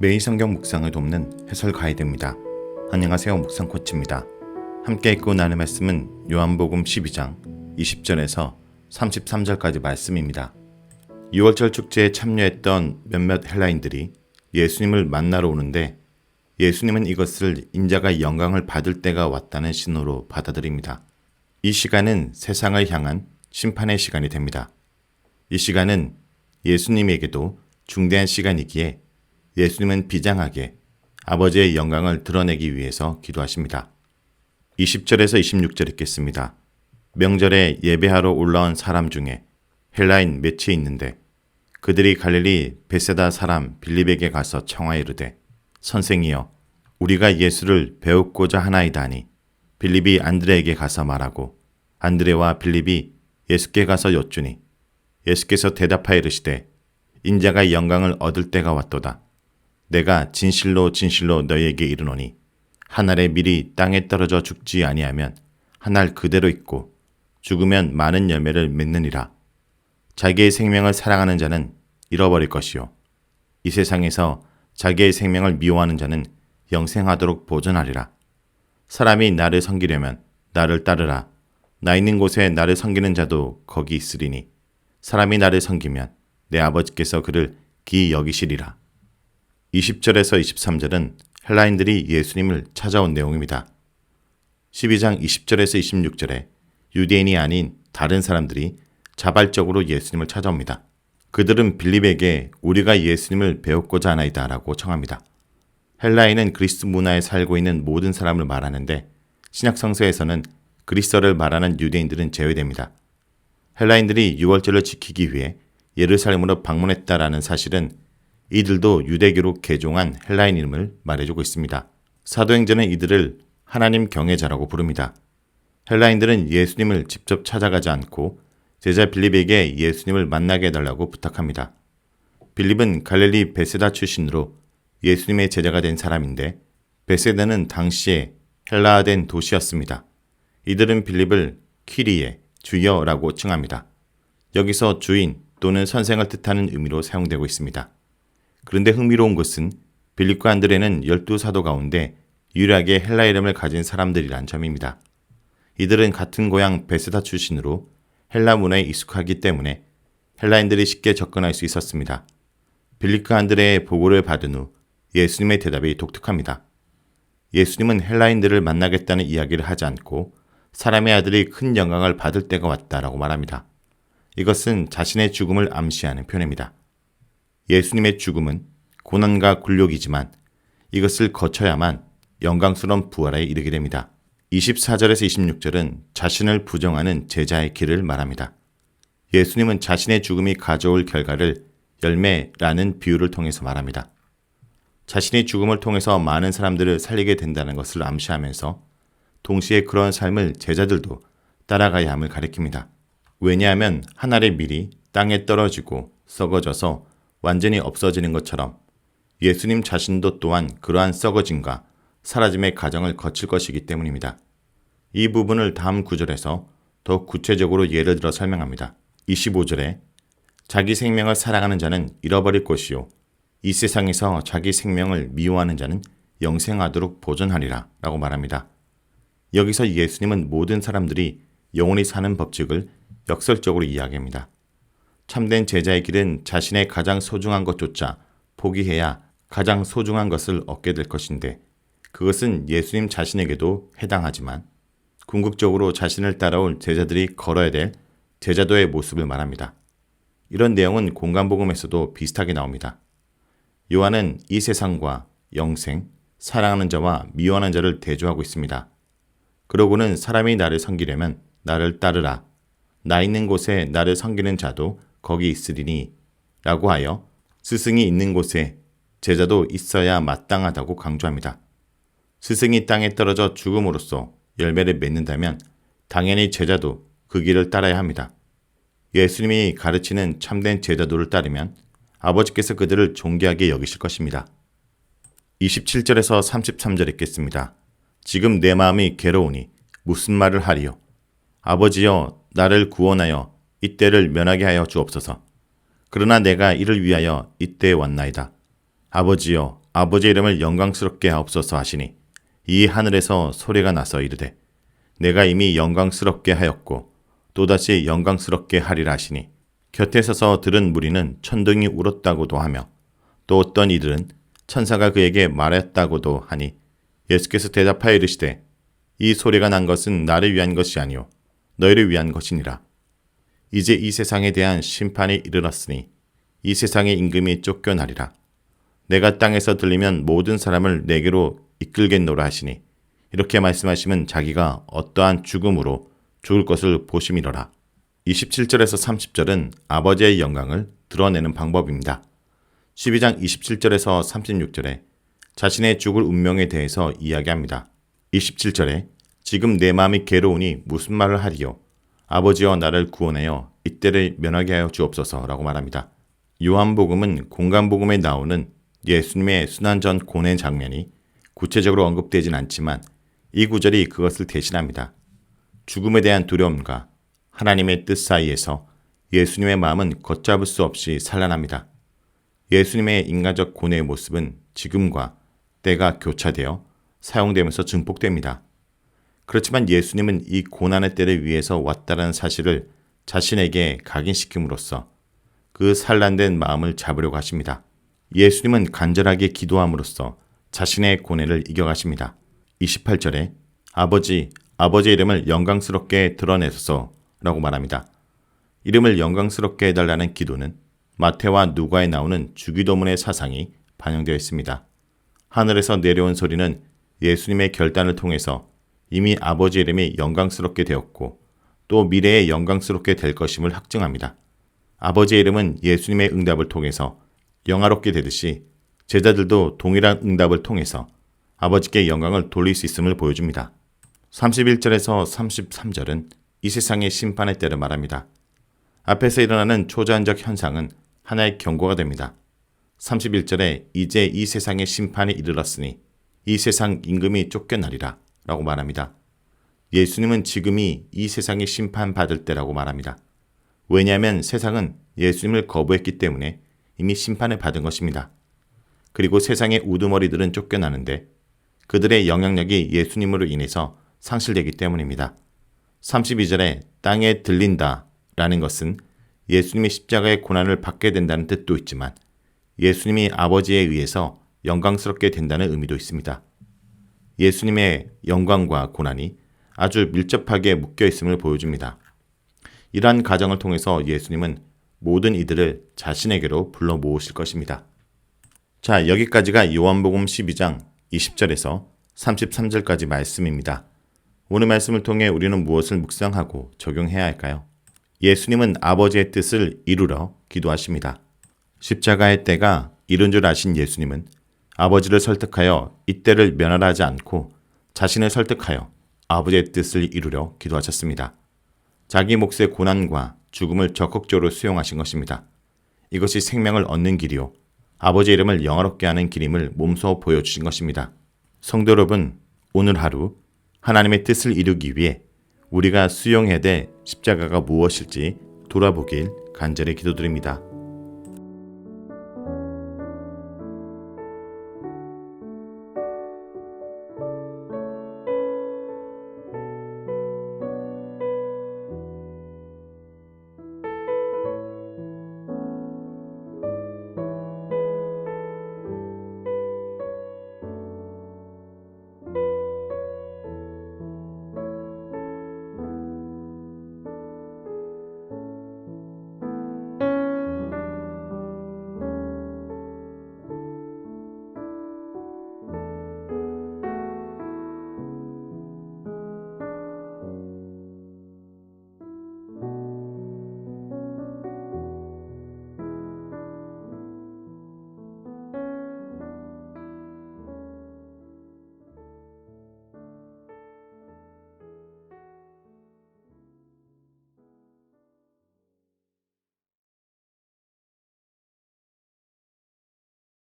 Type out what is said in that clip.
매일 성경 묵상을 돕는 해설 가이드입니다. 안녕하세요. 묵상 코치입니다. 함께 읽고 나눌 말씀은 요한복음 12장 20절에서 33절까지 말씀입니다. 6월절 축제에 참여했던 몇몇 헬라인들이 예수님을 만나러 오는데 예수님은 이것을 인자가 영광을 받을 때가 왔다는 신호로 받아들입니다. 이 시간은 세상을 향한 심판의 시간이 됩니다. 이 시간은 예수님에게도 중대한 시간이기에 예수님은 비장하게 아버지의 영광을 드러내기 위해서 기도하십니다. 20절에서 26절 읽겠습니다. 명절에 예배하러 올라온 사람 중에 헬라인 몇이 있는데 그들이 갈릴리 베세다 사람 빌립에게 가서 청하에 이르되 선생이여 우리가 예수를 배우고자 하나이다 하니 빌립이 안드레에게 가서 말하고 안드레와 빌립이 예수께 가서 여쭈니 예수께서 대답하여 이르시되 인자가 영광을 얻을 때가 왔도다 내가 진실로 진실로 너희에게 이르노니 한 알의 밀이 땅에 떨어져 죽지 아니하면 한 알 그대로 있고 죽으면 많은 열매를 맺느니라. 자기의 생명을 사랑하는 자는 잃어버릴 것이요. 이 세상에서 자기의 생명을 미워하는 자는 영생하도록 보존하리라. 사람이 나를 섬기려면 나를 따르라. 나 있는 곳에 나를 섬기는 자도 거기 있으리니 사람이 나를 섬기면 내 아버지께서 그를 기 여기시리라 20절에서 23절은 헬라인들이 예수님을 찾아온 내용입니다. 12장 20절에서 26절에 유대인이 아닌 다른 사람들이 자발적으로 예수님을 찾아옵니다. 그들은 빌립에게 우리가 예수님을 배웠고자 하나이다 라고 청합니다. 헬라인은 그리스 문화에 살고 있는 모든 사람을 말하는데 신약 성서에서는 그리스어를 말하는 유대인들은 제외됩니다. 헬라인들이 유월절을 지키기 위해 예루살렘으로 방문했다라는 사실은 이들도 유대교로 개종한 헬라인 이름을 말해주고 있습니다. 사도행전은 이들을 하나님 경외자라고 부릅니다. 헬라인들은 예수님을 직접 찾아가지 않고 제자 빌립에게 예수님을 만나게 해달라고 부탁합니다. 빌립은 갈릴리 베세다 출신으로 예수님의 제자가 된 사람인데 베세다는 당시에 헬라화된 도시였습니다. 이들은 빌립을 키리에 주여라고 칭합니다. 여기서 주인 또는 선생을 뜻하는 의미로 사용되고 있습니다. 그런데 흥미로운 것은 빌립과 안드레는 열두 사도 가운데 유일하게 헬라 이름을 가진 사람들이란 점입니다. 이들은 같은 고향 베스다 출신으로 헬라 문화에 익숙하기 때문에 헬라인들이 쉽게 접근할 수 있었습니다. 빌립과 안드레의 보고를 받은 후 예수님의 대답이 독특합니다. 예수님은 헬라인들을 만나겠다는 이야기를 하지 않고 사람의 아들이 큰 영광을 받을 때가 왔다라고 말합니다. 이것은 자신의 죽음을 암시하는 표현입니다. 예수님의 죽음은 고난과 굴욕이지만 이것을 거쳐야만 영광스러운 부활에 이르게 됩니다. 24절에서 26절은 자신을 부정하는 제자의 길을 말합니다. 예수님은 자신의 죽음이 가져올 결과를 열매라는 비유를 통해서 말합니다. 자신의 죽음을 통해서 많은 사람들을 살리게 된다는 것을 암시하면서 동시에 그런 삶을 제자들도 따라가야 함을 가리킵니다. 왜냐하면 하늘의 밀이 땅에 떨어지고 썩어져서 완전히 없어지는 것처럼 예수님 자신도 또한 그러한 썩어짐과 사라짐의 과정을 거칠 것이기 때문입니다. 이 부분을 다음 구절에서 더 구체적으로 예를 들어 설명합니다. 25절에 자기 생명을 사랑하는 자는 잃어버릴 것이요 이 세상에서 자기 생명을 미워하는 자는 영생하도록 보존하리라 라고 말합니다. 여기서 예수님은 모든 사람들이 영원히 사는 법칙을 역설적으로 이야기합니다. 참된 제자의 길은 자신의 가장 소중한 것조차 포기해야 가장 소중한 것을 얻게 될 것인데 그것은 예수님 자신에게도 해당하지만 궁극적으로 자신을 따라올 제자들이 걸어야 될 제자도의 모습을 말합니다. 이런 내용은 공간복음에서도 비슷하게 나옵니다. 요한은 이 세상과 영생, 사랑하는 자와 미워하는 자를 대조하고 있습니다. 그러고는 사람이 나를 섬기려면 나를 따르라. 나 있는 곳에 나를 섬기는 자도 거기 있으리니 라고 하여 스승이 있는 곳에 제자도 있어야 마땅하다고 강조합니다. 스승이 땅에 떨어져 죽음으로써 열매를 맺는다면 당연히 제자도 그 길을 따라야 합니다. 예수님이 가르치는 참된 제자도를 따르면 아버지께서 그들을 존귀하게 여기실 것입니다. 27절에서 33절 읽겠습니다. 지금 내 마음이 괴로우니 무슨 말을 하리요? 아버지여 나를 구원하여 이때를 면하게 하여 주옵소서. 그러나 내가 이를 위하여 이때에 왔나이다. 아버지여 아버지 이름을 영광스럽게 하옵소서 하시니 이 하늘에서 소리가 나서 이르되 내가 이미 영광스럽게 하였고 또다시 영광스럽게 하리라 하시니 곁에 서서 들은 무리는 천둥이 울었다고도 하며 또 어떤 이들은 천사가 그에게 말했다고도 하니 예수께서 대답하여 이르시되 이 소리가 난 것은 나를 위한 것이 아니요 너희를 위한 것이니라 이제 이 세상에 대한 심판이 이르렀으니 이 세상의 임금이 쫓겨나리라 내가 땅에서 들리면 모든 사람을 내게로 이끌겠노라 하시니 이렇게 말씀하시면 자기가 어떠한 죽음으로 죽을 것을 보심이로라 27절에서 30절은 아버지의 영광을 드러내는 방법입니다. 12장 27절에서 36절에 자신의 죽을 운명에 대해서 이야기합니다. 27절에 지금 내 마음이 괴로우니 무슨 말을 하리요? 아버지여 나를 구원하여 이때를 면하게 하여 주옵소서라고 말합니다. 요한복음은 공간복음에 나오는 예수님의 순환 전 고뇌 장면이 구체적으로 언급되진 않지만 이 구절이 그것을 대신합니다. 죽음에 대한 두려움과 하나님의 뜻 사이에서 예수님의 마음은 걷잡을 수 없이 산란합니다. 예수님의 인간적 고뇌의 모습은 지금과 때가 교차되어 사용되면서 증폭됩니다. 그렇지만 예수님은 이 고난의 때를 위해서 왔다는 사실을 자신에게 각인시킴으로써 그 산란된 마음을 잡으려고 하십니다. 예수님은 간절하게 기도함으로써 자신의 고뇌를 이겨가십니다. 28절에 아버지, 아버지의 이름을 영광스럽게 드러내소서 라고 말합니다. 이름을 영광스럽게 해달라는 기도는 마태와 누가에 나오는 주기도문의 사상이 반영되어 있습니다. 하늘에서 내려온 소리는 예수님의 결단을 통해서 이미 아버지 이름이 영광스럽게 되었고 또 미래에 영광스럽게 될 것임을 확증합니다. 아버지의 이름은 예수님의 응답을 통해서 영화롭게 되듯이 제자들도 동일한 응답을 통해서 아버지께 영광을 돌릴 수 있음을 보여줍니다. 31절에서 33절은 이 세상의 심판의 때를 말합니다. 앞에서 일어나는 초자연적 현상은 하나의 경고가 됩니다. 31절에 이제 이 세상의 심판이 이르렀으니 이 세상 임금이 쫓겨나리라 라고 말합니다. 예수님은 지금이 이 세상이 심판받을 때라고 말합니다. 왜냐하면 세상은 예수님을 거부했기 때문에 이미 심판을 받은 것입니다. 그리고 세상의 우두머리들은 쫓겨나는데 그들의 영향력이 예수님으로 인해서 상실되기 때문입니다. 32절에 땅에 들린다 라는 것은 예수님이 십자가의 고난을 받게 된다는 뜻도 있지만 예수님이 아버지에 의해서 영광스럽게 된다는 의미도 있습니다. 예수님의 영광과 고난이 아주 밀접하게 묶여 있음을 보여줍니다. 이러한 가정을 통해서 예수님은 모든 이들을 자신에게로 불러 모으실 것입니다. 자, 여기까지가 요한복음 12장 20절에서 33절까지 말씀입니다. 오늘 말씀을 통해 우리는 무엇을 묵상하고 적용해야 할까요? 예수님은 아버지의 뜻을 이루러 기도하십니다. 십자가의 때가 이른 줄 아신 예수님은 아버지를 설득하여 이때를 면하지 않고 자신을 설득하여 아버지의 뜻을 이루려 기도하셨습니다. 자기 몫의 고난과 죽음을 적극적으로 수용하신 것입니다. 이것이 생명을 얻는 길이요. 아버지 이름을 영화롭게 하는 길임을 몸소 보여주신 것입니다. 성도 여러분, 오늘 하루 하나님의 뜻을 이루기 위해 우리가 수용해야 될 십자가가 무엇일지 돌아보길 간절히 기도드립니다.